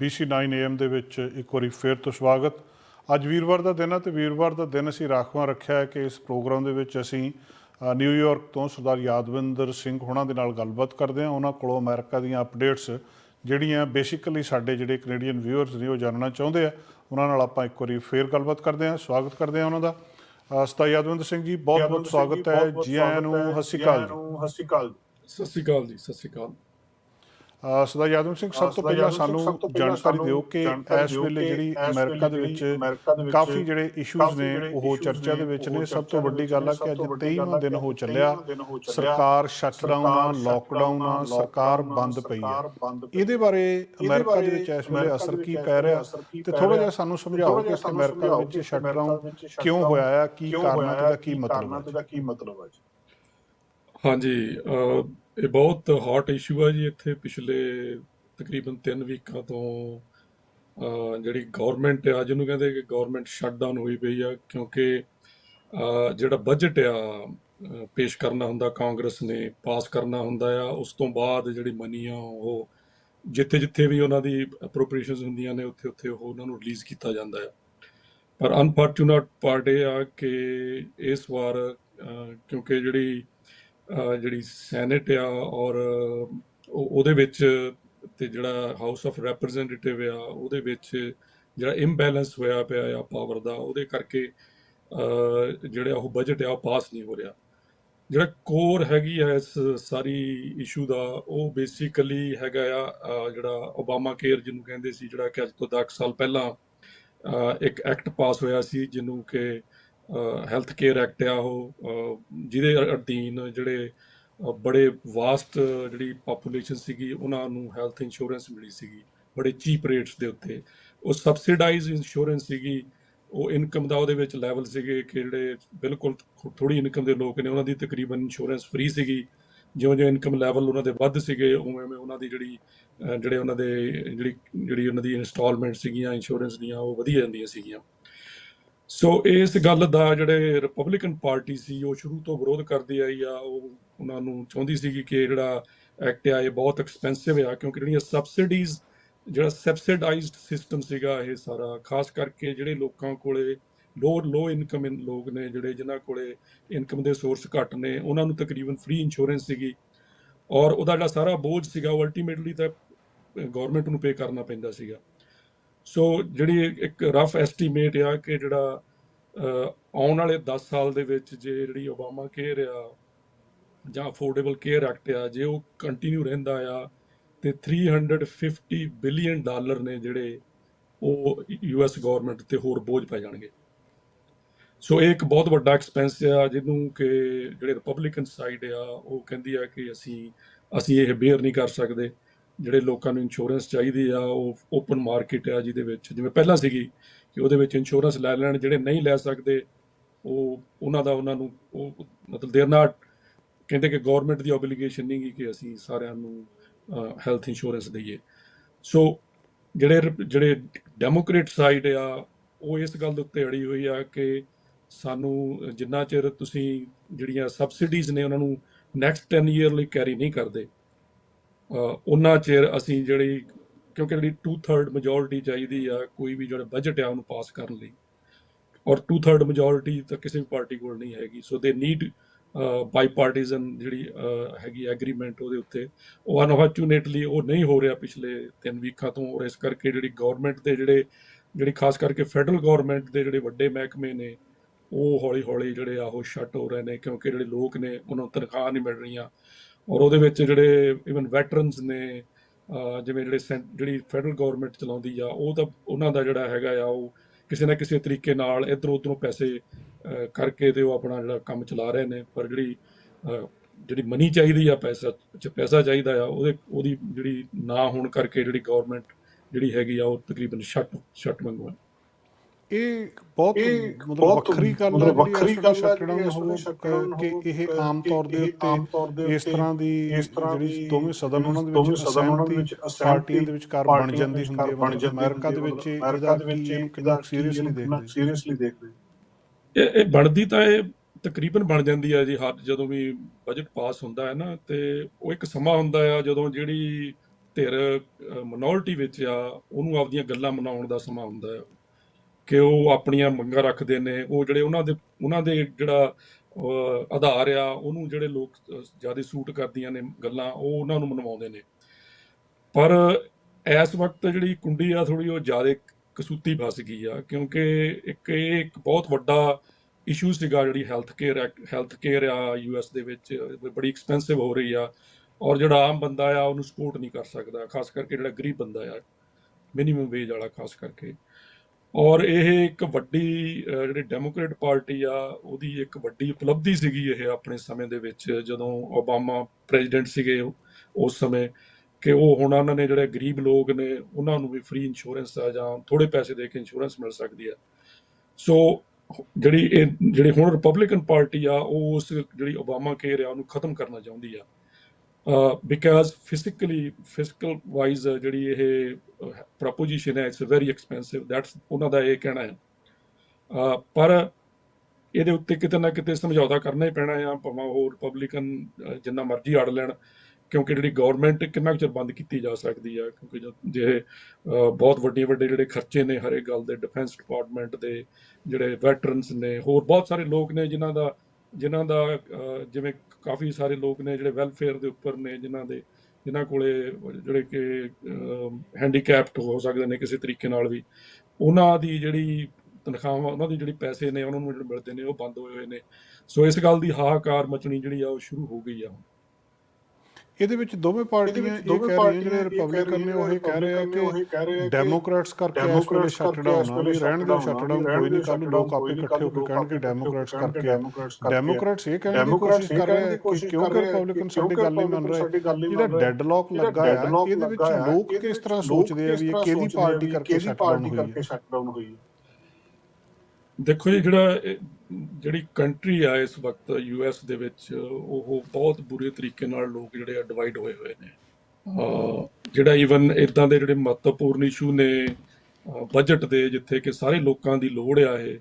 BC9 AM ਦੇ ਵਿੱਚ ਇੱਕ ਵਾਰੀ ਫੇਰ ਤੋਂ ਸਵਾਗਤ। ਅੱਜ ਵੀਰਵਾਰ ਦਾ ਦਿਨ ਹੈ ਤੇ ਵੀਰਵਾਰ ਦਾ ਦਿਨ ਅਸੀਂ ਰਾਖਵਾਂ ਰੱਖਿਆ ਹੈ ਕਿ ਇਸ ਪ੍ਰੋਗਰਾਮ ਦੇ ਵਿੱਚ ਅਸੀਂ ਨਿਊਯਾਰਕ ਤੋਂ ਸਰਦਾਰ ਯਾਦਵਿੰਦਰ ਸਿੰਘ ਹੋਣਾ ਦੇ ਨਾਲ ਗੱਲਬਾਤ ਕਰਦੇ ਹਾਂ। ਉਹਨਾਂ ਕੋਲੋਂ ਅਮਰੀਕਾ ਦੀਆਂ ਅਪਡੇਟਸ ਜਿਹੜੀਆਂ ਬੇਸਿਕਲੀ ਸਾਡੇ ਜਿਹੜੇ ਕੈਨੇਡੀਅਨ ਵਿਊਅਰਸ ਨੇ ਉਹ ਜਾਣਨਾ ਚਾਹੁੰਦੇ ਆ ਉਹਨਾਂ ਨਾਲ ਆਪਾਂ ਇੱਕ ਵਾਰੀ ਫੇਰ ਗੱਲਬਾਤ ਕਰਦੇ ਹਾਂ ਸਵਾਗਤ ਕਰਦੇ ਹਾਂ ਉਹਨਾਂ ਦਾ। ਸਰਦਾਰ ਯਾਦਵਿੰਦਰ ਸਿੰਘ ਜੀ ਬਹੁਤ ਬਹੁਤ ਸਵਾਗਤ ਹੈ। ਜੀ ਆਇਆਂ ਨੂੰ ਸਤਿ ਸ਼੍ਰੀ ਅਕਾਲ ਜੀ। ਸਤਿ ਸ਼੍ਰੀ ਅਕਾਲ ਸਤਿ ਸ਼੍ਰੀ ਅਕਾਲ ਜੀ ਸਤਿ ਸ਼੍ਰੀ ਅਕਾਲ। ਅ, ਸਰਦਾਰ ਯਾਦਵ ਸਿੰਘ ਸਭ ਤੋਂ ਪਹਿਲਾਂ ਸਾਨੂੰ ਜਾਣਕਾਰੀ ਦਿਓ ਕਿ ਇਸ ਵੇਲੇ ਜਿਹੜੀ ਅਮਰੀਕਾ ਦੇ ਵਿੱਚ ਜਿਹੜੀ ਅਮਰੀਕਾ ਦੇ ਵਿੱਚ ਕਾਫੀ ਜਿਹੜੇ ਇਸ਼ੂਜ਼ ਨੇ ਉਹ ਚਰਚਾ ਦੇ ਵਿੱਚ ਨੇ। ਸਭ ਤੋਂ ਵੱਡੀ ਗੱਲ ਨੇ, ਕਿ ਅੱਜ ਸਭ ਤੋਂ ਵੱਡੀ 23ਵਾਂ ਗੱਲ ਦਿਨ ਹੈ ਚੱਲਿਆ। 23ਵਾਂ ਦਿਨ ਹੋ ਚੱਲਿਆ। ਸਰਕਾਰ ਸ਼ਟਡਾਊਨ ਆ ਲੋਕਡਾਊਨ ਆ ਸਰਕਾਰ ਬੰਦ ਪਈ ਆ। ਇਹਦੇ ਬਾਰੇ ਅਮਰੀਕਾ ਦੇ ਵਿੱਚ ਇਸ ਵੇਲੇ ਅਸਰ ਕੀ ਪੈ ਰਿਹਾ? ਤੇ ਥੋੜਾ ਜਿਹਾ ਸਾਨੂੰ ਸਮਝਾਓ ਕਿ ਅਮਰੀਕਾ ਦੇ ਵਿੱਚ ਸ਼ਟਡਾਊਨ ਕਿਉਂ ਹੋਇਆ? ਆ ਕੀ ਕਾਰਨ ਹੈ ਤੇ ਕੀ ਮਤਲਬ ਹੈ? ਦਾ ਕੀ ਮਤਲਬ ਹੈ ਜੀ? ਹਾਂਜੀ ਇਹ ਬਹੁਤ ਹੌਟ ਇਸ਼ੂ ਆ ਜੀ ਇੱਥੇ ਪਿਛਲੇ ਤਕਰੀਬਨ 3 ਵੀਕਾਂ ਤੋਂ ਜਿਹੜੀ ਗਵਰਨਮੈਂਟ ਆ, ਜਿਹਨੂੰ ਕਹਿੰਦੇ ਕਿ ਗਵਰਨਮੈਂਟ ਸ਼ਟਡਾਊਨ ਹੋਈ ਪਈ ਆ, ਕਿਉਂਕਿ ਜਿਹੜਾ ਬਜਟ ਆ ਪੇਸ਼ ਕਰਨਾ ਹੁੰਦਾ, ਕਾਂਗਰਸ ਨੇ ਪਾਸ ਕਰਨਾ ਹੁੰਦਾ ਆ, ਉਸ ਤੋਂ ਬਾਅਦ ਜਿਹੜੀ ਮਨੀ ਆ, ਉਹ ਜਿੱਥੇ ਜਿੱਥੇ ਵੀ ਉਹਨਾਂ ਦੀ ਅਪਰੋਪਰੀਏਸ਼ਨਸ ਹੁੰਦੀਆਂ ਨੇ, ਉੱਥੇ ਉੱਥੇ ਉਹ ਉਹਨਾਂ ਨੂੰ ਰਿਲੀਜ਼ ਕੀਤਾ ਜਾਂਦਾ ਹੈ ਪਰ ਅਨਫੋਰਚੂਨੇਟ ਪਾਰਟ ਇਹ ਆ ਕਿ ਇਸ ਵਾਰ ਕਿਉਂਕਿ ਜਿਹੜੀ ਜਿਹੜੀ ਸੈਨੇਟ ਆ ਔਰ ਉਹ- ਉਹਦੇ ਵਿੱਚ ਤੇ ਜਿਹੜਾ ਹਾਊਸ ਆਫ ਰਿਪਰੈਜ਼ੈਂਟੇਟਿਵ ਆ, ਉਹਦੇ ਵਿੱਚ ਜਿਹੜਾ ਇੰਬੈਲੈਂਸ ਹੋਇਆ ਪਿਆ ਆ ਪਾਵਰ ਦਾ, ਉਹਦੇ ਕਰਕੇ ਜਿਹੜਾ ਉਹ ਬਜਟ ਆ ਉਹ ਪਾਸ ਨਹੀਂ ਹੋ ਰਿਹਾ। ਜਿਹੜਾ ਕੋਰ ਹੈਗੀ ਆ ਇਸ ਸਾਰੀ ਇਸ਼ੂ ਦਾ, ਉਹ ਬੇਸਿਕਲੀ ਹੈਗਾ ਆ ਜਿਹੜਾ ਓਬਾਮਾ ਕੇਅਰ ਜਿਹਨੂੰ ਕਹਿੰਦੇ ਸੀ, ਜਿਹੜਾ ਕਿ ਅੱਜ ਤੋਂ 10 ਸਾਲ ਪਹਿਲਾਂ ਇੱਕ ਐਕਟ ਪਾਸ ਹੋਇਆ ਸੀ, ਜਿਹਨੂੰ ਕਿ ਹੈਲਥ ਕੇਅਰ ਐਕਟ ਆ ਉਹ ਜਿਹਦੇ ਅਧੀਨ ਜਿਹੜੇ ਬੜੇ ਵਾਸਟ ਜਿਹੜੀ ਪਾਪੂਲੇਸ਼ਨ ਸੀਗੀ, ਉਹਨਾਂ ਨੂੰ ਹੈਲਥ ਇੰਸ਼ੋਰੈਂਸ ਮਿਲੀ ਸੀਗੀ, ਬੜੇ ਚੀਪ ਰੇਟਸ ਦੇ ਉੱਤੇ। ਉਹ ਸਬਸਿਡਾਈਜ਼ ਇੰਸ਼ੋਰੈਂਸ ਸੀਗੀ, ਉਹ ਇਨਕਮ ਦਾ ਉਹਦੇ ਵਿੱਚ ਲੈਵਲ ਸੀਗੇ ਕਿ ਜਿਹੜੇ ਬਿਲਕੁਲ ਥੋੜੀ ਇਨਕਮ ਦੇ ਲੋਕ ਨੇ, ਉਹਨਾਂ ਦੀ ਤਕਰੀਬਨ ਇੰਸ਼ੋਰੈਂਸ ਫ੍ਰੀ ਸੀਗੀ। ਜਿਉਂ ਜਿਉਂ ਇਨਕਮ ਲੈਵਲ ਉਹਨਾਂ ਦੇ ਵੱਧ ਸੀਗੇ ਉਵੇਂ ਉਵੇਂ ਉਹਨਾਂ ਦੀ ਜਿਹੜੀ ਜਿਹੜੇ ਉਹਨਾਂ ਦੇ, ਜਿਹੜੀ ਜਿਹੜੀ ਉਹਨਾਂ ਦੀ ਇਨਸਟਾਲਮੈਂਟ ਸੀਗੀਆਂ ਇੰਸ਼ੋਰੈਂਸ ਦੀਆਂ, ਉਹ ਵਧੀਆ ਜਾਂਦੀਆਂ ਸੀਗੀਆਂ। ਸੋ ਇਸ ਗੱਲ ਦਾ ਜਿਹੜੇ ਰਿਪਬਲਿਕਨ ਪਾਰਟੀ ਸੀ, ਉਹ ਸ਼ੁਰੂ ਤੋਂ ਵਿਰੋਧ ਕਰਦੀ ਆਈ ਆ। ਉਹ ਉਹਨਾਂ ਨੂੰ ਚਾਹੁੰਦੀ ਸੀਗੀ ਕਿ ਜਿਹੜਾ ਐਕਟ ਆ, ਇਹ ਬਹੁਤ ਐਕਸਪੈਂਸਿਵ ਆ, ਕਿਉਂਕਿ ਜਿਹੜੀਆਂ ਸਬਸਿਡੀਜ਼ ਜਿਹੜਾ ਸਬਸਿਡਾਈਜ਼ਡ ਸਿਸਟਮ ਸੀਗਾ, ਇਹ ਸਾਰਾ ਖਾਸ ਕਰਕੇ ਜਿਹੜੇ ਲੋਕਾਂ ਕੋਲੇ ਲੋ ਲੋ ਇਨਕਮ ਲੋਕ ਨੇ ਜਿਹੜੇ ਜਿਨ੍ਹਾਂ ਕੋਲੇ ਇਨਕਮ ਦੇ ਸੋਰਸ ਘੱਟ ਨੇ, ਉਹਨਾਂ ਨੂੰ ਤਕਰੀਬਨ ਫ੍ਰੀ ਇੰਸ਼ੋਰੈਂਸ ਸੀਗੀ। ਔਰ ਉਹਦਾ ਜਿਹੜਾ ਸਾਰਾ ਬੋਝ ਸੀਗਾ, ਉਹ ਅਲਟੀਮੇਟਲੀ ਤਾਂ ਗਵਰਨਮੈਂਟ ਨੂੰ ਪੇ ਕਰਨਾ ਪੈਂਦਾ ਸੀਗਾ। ਸੋ ਜਿਹੜੀ ਇੱਕ ਰਫ ਐਸਟੀਮੇਟ ਆ ਕਿ ਜਿਹੜਾ ਆਉਣ ਵਾਲੇ 10 ਸਾਲ ਦੇ ਵਿੱਚ ਜੇ ਜਿਹੜੀ ਓਬਾਮਾ ਕੇਅਰ ਆ ਜਾਂ ਅਫੋਰਡੇਬਲ ਕੇਅਰ ਐਕਟ ਆ, ਜੇ ਉਹ ਕੰਟੀਨਿਊ ਰਹਿੰਦਾ ਆ ਤੇ 350 ਬਿਲੀਅਨ ਡਾਲਰ ਨੇ ਜਿਹੜੇ ਉਹ ਯੂਐਸ ਗਵਰਨਮੈਂਟ ਤੇ ਹੋਰ ਬੋਝ ਪੈ ਜਾਣਗੇ। ਸੋ ਇਹ ਇੱਕ ਬਹੁਤ ਵੱਡਾ ਐਕਸਪੈਂਸ ਆ ਜਿਹਨੂੰ ਕਿ ਜਿਹੜੇ ਰਿਪਬਲਿਕਨ ਸਾਈਡ ਆ, ਉਹ ਕਹਿੰਦੀ ਆ ਕਿ ਅਸੀਂ ਅਸੀਂ ਇਹ ਬੇਅਰ ਨਹੀਂ ਕਰ ਸਕਦੇ। ਜਿਹੜੇ ਲੋਕਾਂ ਨੂੰ ਇੰਸ਼ੋਰੈਂਸ ਚਾਹੀਦੀ ਆ, ਉਹ ਓਪਨ ਮਾਰਕੀਟ ਆ ਜਿਹਦੇ ਵਿੱਚ। ਜਿਵੇਂ ਪਹਿਲਾਂ ਸੀਗੀ ਕਿ ਉਹਦੇ ਵਿੱਚ ਇੰਸ਼ੋਰੈਂਸ ਲੈ ਲੈਣ, ਜਿਹੜੇ ਨਹੀਂ ਲੈ ਸਕਦੇ, ਉਹ ਉਹਨਾਂ ਦਾ ਉਹਨਾਂ ਨੂੰ ਉਹ ਮਤਲਬ ਦੇਰ ਨਾਲ ਕਹਿੰਦੇ ਕਿ ਗਵਰਨਮੈਂਟ ਦੀ ਆਬਲੀਗੇਸ਼ਨ ਨਹੀਂ ਗੀ ਕਿ ਅਸੀਂ ਸਾਰਿਆਂ ਨੂੰ ਹੈਲਥ ਇੰਸ਼ੋਰੈਂਸ ਦਈਏ। ਸੋ ਜਿਹੜੇ ਜਿਹੜੇ ਡੈਮੋਕ੍ਰੇਟ ਸਾਈਡ ਆ, ਉਹ ਇਸ ਗੱਲ ਦੇ ਉੱਤੇ ਅੜੀ ਹੋਈ ਆ ਕਿ ਸਾਨੂੰ ਜਿੰਨਾ ਚਿਰ ਤੁਸੀਂ ਜਿਹੜੀਆਂ ਸਬਸਿਡੀਜ਼ ਨੇ, ਉਹਨਾਂ ਨੂੰ ਨੈਕਸਟ 10 ਈਅਰ ਲਈ ਕੈਰੀ ਨਹੀਂ ਕਰਦੇ ਉਹਨਾਂ ਚਿਰ ਅਸੀਂ ਜਿਹੜੀ, ਕਿਉਂਕਿ ਜਿਹੜੀ 2/3 ਮੈਜੋਰਿਟੀ ਚਾਹੀਦੀ ਆ ਕੋਈ ਵੀ ਜਿਹੜਾ ਬਜਟ ਆ ਉਹਨੂੰ ਪਾਸ ਕਰਨ ਲਈ। ਔਰ 2/3 ਮੈਜੋਰਿਟੀ ਤਾਂ ਕਿਸੇ ਵੀ ਪਾਰਟੀ ਕੋਲ ਨਹੀਂ ਹੈਗੀ। ਸੋ ਦੇ ਨੀਡ ਬਾਈਪਾਰਟੀਜ਼ਨ ਜਿਹੜੀ ਹੈਗੀ ਐਗਰੀਮੈਂਟ ਉਹਦੇ ਉੱਤੇ। ਉਹ ਅਨਫੋਰਚੂਨੇਟਲੀ ਉਹ ਨਹੀਂ ਹੋ ਰਿਹਾ ਪਿਛਲੇ 3 ਵੀਕਾਂ ਤੋਂ। ਔਰ ਇਸ ਕਰਕੇ ਜਿਹੜੀ ਗਵਰਨਮੈਂਟ ਦੇ ਜਿਹੜੇ, ਜਿਹੜੀ ਖਾਸ ਕਰਕੇ ਫੈਡਰਲ ਗਵਰਨਮੈਂਟ ਦੇ ਜਿਹੜੇ ਵੱਡੇ ਮਹਿਕਮੇ ਨੇ, ਉਹ ਹੌਲੀ ਹੌਲੀ ਜਿਹੜੇ ਆ ਉਹ ਸ਼ਟ ਹੋ ਰਹੇ ਨੇ। ਕਿਉਂਕਿ ਜਿਹੜੇ ਲੋਕ ਨੇ, ਉਹਨਾਂ ਨੂੰ ਤਨਖਾਹ ਨਹੀਂ ਮਿਲ ਰਹੀਆਂ। ਔਰ ਉਹਦੇ ਵਿੱਚ ਜਿਹੜੇ ਇਵਨ ਵੈਟਰਨਸ ਨੇ ਜਿਵੇਂ ਜਿਹੜੇ ਸੈਂ- ਜਿਹੜੀ ਫੈਡਰਲ ਗਵਰਨਮੈਂਟ ਚਲਾਉਂਦੀ ਆ, ਉਹ ਤਾਂ ਉਹਨਾਂ ਦਾ ਜਿਹੜਾ ਹੈਗਾ ਆ, ਉਹ ਕਿਸੇ ਨਾ ਕਿਸੇ ਤਰੀਕੇ ਨਾਲ ਇਧਰ ਉਧਰੋਂ ਪੈਸੇ ਕਰਕੇ ਤੇ ਉਹ ਆਪਣਾ ਜਿਹੜਾ ਕੰਮ ਚਲਾ ਰਹੇ ਨੇ, ਪਰ ਜਿਹੜੀ ਜਿਹੜੀ ਮਨੀ ਚਾਹੀਦੀ ਆ, ਪੈਸਾ ਪੈਸਾ ਚਾਹੀਦਾ ਆ, ਉਹਦੇ, ਉਹਦੀ ਜਿਹੜੀ ਨਾ ਹੋਣ ਕਰਕੇ ਜਿਹੜੀ ਗਵਰਨਮੈਂਟ ਜਿਹੜੀ ਹੈਗੀ ਆ, ਉਹ ਤਕਰੀਬਨ ਸ਼ਟ ਸ਼ਟ ਮੰਗਵਾ ਇਹ ਬਹੁਤ ਮਤਲਬ ਬਹੁਤ ਵੱਖਰੀ ਗੱਲ ਹੈ ਵੱਖਰੀ ਗੱਲ ਹੈ ਜਿਹੜੀ ਹੋ ਕਿ ਹੋ ਇਹ ਆਮ ਤੌਰ ਦੇ ਉੱਤੇ ਇਸ ਤਰ੍ਹਾਂ ਦੀ ਇਸ ਤਰ੍ਹਾਂ ਜਿਹੜੀ ਦੀ ਦੋਵੇਂ ਸਦਨ ਉਹਨਾਂ ਦੇ ਦੋਵੇਂ ਵਿੱਚ ਸਦਨ ਉਹਨਾਂ ਦੇ ਵਿੱਚ ਪਾਰਟੀਆਂ ਦੇ ਵਿਚਕਾਰ ਬਣ ਜਾਂਦੀ ਹੁੰਦੀ ਹੈ ਬਣ ਜਾਂਦੀ ਅਮਰੀਕਾ ਦੇ ਹੈ, ਵਿੱਚ ਅਮਰੀਕਾ ਇਹਦਾ ਦੇ ਵਿੱਚ ਕੀ ਇਹਦਾ ਸੀਰੀਅਸਲੀ ਦੇਖਦੇ ਸੀਰੀਅਸਲੀ ਦੇਖਦੇ ਇਹ ਇਹ ਬਣਦੀ ਤਾਂ ਇਹ ਤਕਰੀਬਨ ਬਣ ਜਾਂਦੀ ਹੈ ਜੀ ਹਰ ਜਦੋਂ ਵੀ ਬਜਟ ਪਾਸ ਹੁੰਦਾ ਹੈ ਨਾ ਤੇ ਉਹ ਇੱਕ ਸਮਾਂ ਹੁੰਦਾ ਆ ਜਦੋਂ ਜਿਹੜੀ ਧਿਰ ਮਿਨੋਰਿਟੀ ਵਿੱਚ ਆ ਉਹਨੂੰ ਆਪਦੀਆਂ ਗੱਲਾਂ ਮਨਾਉਣ ਦਾ ਸਮਾਂ ਹੁੰਦਾ ਹੈ ਕਿ ਉਹ ਆਪਣੀਆਂ ਮੰਗਾਂ ਰੱਖਦੇ ਨੇ, ਉਹ ਜਿਹੜੇ ਉਹਨਾਂ ਦੇ ਉਹਨਾਂ ਦੇ ਜਿਹੜਾ ਆਧਾਰ ਆ, ਉਹਨੂੰ ਜਿਹੜੇ ਲੋਕ ਜ਼ਿਆਦਾ ਸੂਟ ਕਰਦੀਆਂ ਨੇ ਗੱਲਾਂ, ਉਹ ਉਹਨਾਂ ਨੂੰ ਮਨਵਾਉਂਦੇ ਨੇ। ਪਰ ਇਸ ਵਕਤ ਜਿਹੜੀ ਕੁੰਡੀ ਆ ਥੋੜੀ ਉਹ ਜ਼ਿਆਦਾ ਕਸੂਤੀ ਫਸ ਗਈ ਆ, ਕਿਉਂਕਿ ਇੱਕ ਇਹ ਇੱਕ ਬਹੁਤ ਵੱਡਾ ਇਸ਼ੂ ਸੀਗਾ ਜਿਹੜੀ ਹੈਲਥ ਕੇਅਰ ਹੈਲਥ ਕੇਅਰ ਆ ਯੂਐਸ ਦੇ ਵਿੱਚ, ਬੜੀ ਐਕਸਪੈਂਸਿਵ ਹੋ ਰਹੀ ਆ, ਔਰ ਜਿਹੜਾ ਆਮ ਬੰਦਾ ਆ, ਉਹਨੂੰ ਸਪੋਰਟ ਨਹੀਂ ਕਰ ਸਕਦਾ, ਖਾਸ ਕਰਕੇ ਜਿਹੜਾ ਗਰੀਬ ਬੰਦਾ ਆ ਮਿਨੀਮਮ ਵੇਜ ਵਾਲਾ ਖਾਸ ਕਰਕੇ। ਔਰ ਇਹ ਇੱਕ ਵੱਡੀ ਜਿਹੜੀ ਡੈਮੋਕ੍ਰੇਟ ਪਾਰਟੀ ਆ, ਉਹਦੀ ਇੱਕ ਵੱਡੀ ਉਪਲਬਧੀ ਸੀਗੀ ਇਹ ਆਪਣੇ ਸਮੇਂ ਦੇ ਵਿੱਚ, ਜਦੋਂ ਓਬਾਮਾ ਪ੍ਰੈਜ਼ੀਡੈਂਟ ਸੀਗੇ ਉਸ ਸਮੇਂ, ਕਿ ਉਹ ਹੁਣ ਉਹਨਾਂ ਨੇ ਜਿਹੜੇ ਗਰੀਬ ਲੋਕ ਨੇ, ਉਹਨਾਂ ਨੂੰ ਵੀ ਫ੍ਰੀ ਇੰਸ਼ੋਰੈਂਸ ਆ ਜਾਂ ਥੋੜੇ ਪੈਸੇ ਦੇ ਕੇ ਇੰਸ਼ੋਰੈਂਸ ਮਿਲ ਸਕਦੀ ਆ। ਸੋ ਜਿਹੜੀ ਇਹ, ਜਿਹੜੀ ਹੁਣ ਰਿਪਬਲਿਕਨ ਪਾਰਟੀ ਆ, ਉਹ ਉਸ ਜਿਹੜੀ ਓਬਾਮਾ ਕੇਅਰ ਆ, ਉਹਨੂੰ ਖਤਮ ਕਰਨਾ ਚਾਹੁੰਦੀ ਆ। ਬਿਕਾਜ਼ ਫਿਜ਼ੀਕਲੀ ਫਿਜ਼ੀਕਲ ਵਾਈਜ਼ ਜਿਹੜੀ ਇਹ ਪ੍ਰੋਪੋਜੀਸ਼ਨ ਹੈ ਇਟਸ ਵੈਰੀ ਐਕਸਪੈਂਸਿਵ ਦੈਟਸ ਉਹਨਾਂ ਦਾ ਇਹ ਕਹਿਣਾ ਹੈ। ਪਰ ਇਹਦੇ ਉੱਤੇ ਕਿਤੇ ਨਾ ਕਿਤੇ ਸਮਝੌਤਾ ਕਰਨਾ ਹੀ ਪੈਣਾ ਆ ਭਾਵੇਂ ਉਹ ਰਿਪਬਲਿਕਨ ਜਿੰਨਾ ਮਰਜ਼ੀ ਅੜ ਲੈਣ, ਕਿਉਂਕਿ ਜਿਹੜੀ ਗਵਰਨਮੈਂਟ ਕਿੰਨਾ ਕੁ ਚਿਰ ਬੰਦ ਕੀਤੀ ਜਾ ਸਕਦੀ ਆ, ਕਿਉਂਕਿ ਜੋ- ਜੇ ਬਹੁਤ ਵੱਡੇ ਵੱਡੇ ਜਿਹੜੇ ਖਰਚੇ ਨੇ ਹਰ ਗੱਲ ਦੇ ਡਿਫੈਂਸ ਡਿਪਾਰਟਮੈਂਟ ਦੇ, ਜਿਹੜੇ ਵੈਟਰਨਸ ਨੇ, ਹੋਰ ਬਹੁਤ ਸਾਰੇ ਲੋਕ ਨੇ ਜਿਨ੍ਹਾਂ ਦਾ ਜਿਨ੍ਹਾਂ ਦਾ ਜਿਵੇਂ ਕਾਫੀ ਸਾਰੇ ਲੋਕ ਨੇ ਜਿਹੜੇ ਵੈਲਫੇਅਰ ਦੇ ਉੱਪਰ ਨੇ, ਜਿਨ੍ਹਾਂ ਦੇ, ਜਿਨ੍ਹਾਂ ਕੋਲੇ ਜਿਹੜੇ ਕਿ ਹੈਂਡੀਕੈਪਟ ਹੋ ਸਕਦੇ ਨੇ ਕਿਸੇ ਤਰੀਕੇ ਨਾਲ ਵੀ। ਉਹਨਾਂ ਦੀ ਜਿਹੜੀ ਤਨਖਾਹਾਂ, ਉਹਨਾਂ ਦੀ ਜਿਹੜੀ ਪੈਸੇ ਨੇ, ਉਹਨਾਂ ਨੂੰ ਜਿਹੜੇ ਮਿਲਦੇ ਨੇ, ਉਹ ਬੰਦ ਹੋਏ ਹੋਏ ਨੇ। ਸੋ ਇਸ ਗੱਲ ਦੀ ਹਾਹਾਕਾਰ ਮਚਣੀ ਜਿਹੜੀ ਆ, ਉਹ ਸ਼ੁਰੂ ਹੋ ਗਈ ਆ ਹੁਣ। ਇਹਦੇ ਵਿੱਚ ਦੋਵੇਂ ਪਾਰਟੀਆਂ ਇਹ ਕਹਿ ਰਹੀਆਂ ਜਿਹੜੇ ਰਿਪਬਲਿਕਨ ਨੇ ਉਹ ਇਹ ਕਹਿ ਰਹੇ ਆ ਕਿ ਡੈਮੋਕ੍ਰੈਟਸ ਕਰਕੇ ਵੇਲੇ ਸ਼ਟ ਡਾਊਨ ਵੀ ਰਹਿਣ ਦੇ ਸ਼ਟ ਡਾਊਨ ਕੋਈ ਨਹੀਂ ਕੱਲ ਲੋਕ ਆਪੇ ਇਕੱਠੇ ਹੋ ਕੇ ਕਹਿਣਗੇ ਡੈਮੋਕ੍ਰੈਟਸ ਕਰਕੇ। ਡੈਮੋਕ੍ਰੈਟਸ ਇਹ ਕਹਿਣ ਦੀ ਕੋਸ਼ਿਸ਼ ਕਰ ਰਹੇ ਆ ਕਿ ਕਿਉਂਕਿ ਰਿਪਬਲਿਕਨ ਸਾਡੀ ਗੱਲ ਨਹੀਂ ਮੰਨ ਰਹੇ? ਜਿਹੜਾ ਡੈਡਲੌਕ ਲੱਗਾ ਆ ਇਹਦੇ ਵਿੱਚ ਲੋਕ ਕਿਸ ਤਰ੍ਹਾਂ ਸੋਚਦੇ ਆ ਵੀ ਇਹ ਕਿਹਦੀ ਪਾਰਟੀ ਕਰਕੇ ਸ਼ਟ ਡਾਊਨ ਹੋਈ ਹੈ? ਦੇਖੋ ਜੀ, ਜਿਹੜਾ ਜਿਹੜੀ ਕੰਟਰੀ ਆ ਇਸ ਵਕਤ ਯੂਐਸ ਦੇ ਵਿੱਚ, ਉਹ ਬਹੁਤ ਬੁਰੇ ਤਰੀਕੇ ਨਾਲ ਲੋਕ ਜਿਹੜੇ ਆ ਡਿਵਾਈਡ ਹੋਏ ਹੋਏ ਨੇ। ਜਿਹੜਾ ਇਵਨ ਇਦਾਂ ਦੇ ਜਿਹੜੇ ਮਹੱਤਵਪੂਰਨ ਇਸ਼ੂ ਨੇ ਬਜਟ ਦੇ, ਜਿੱਥੇ ਕਿ ਸਾਰੇ ਲੋਕਾਂ ਦੀ ਲੋੜ ਆ ਇਹ,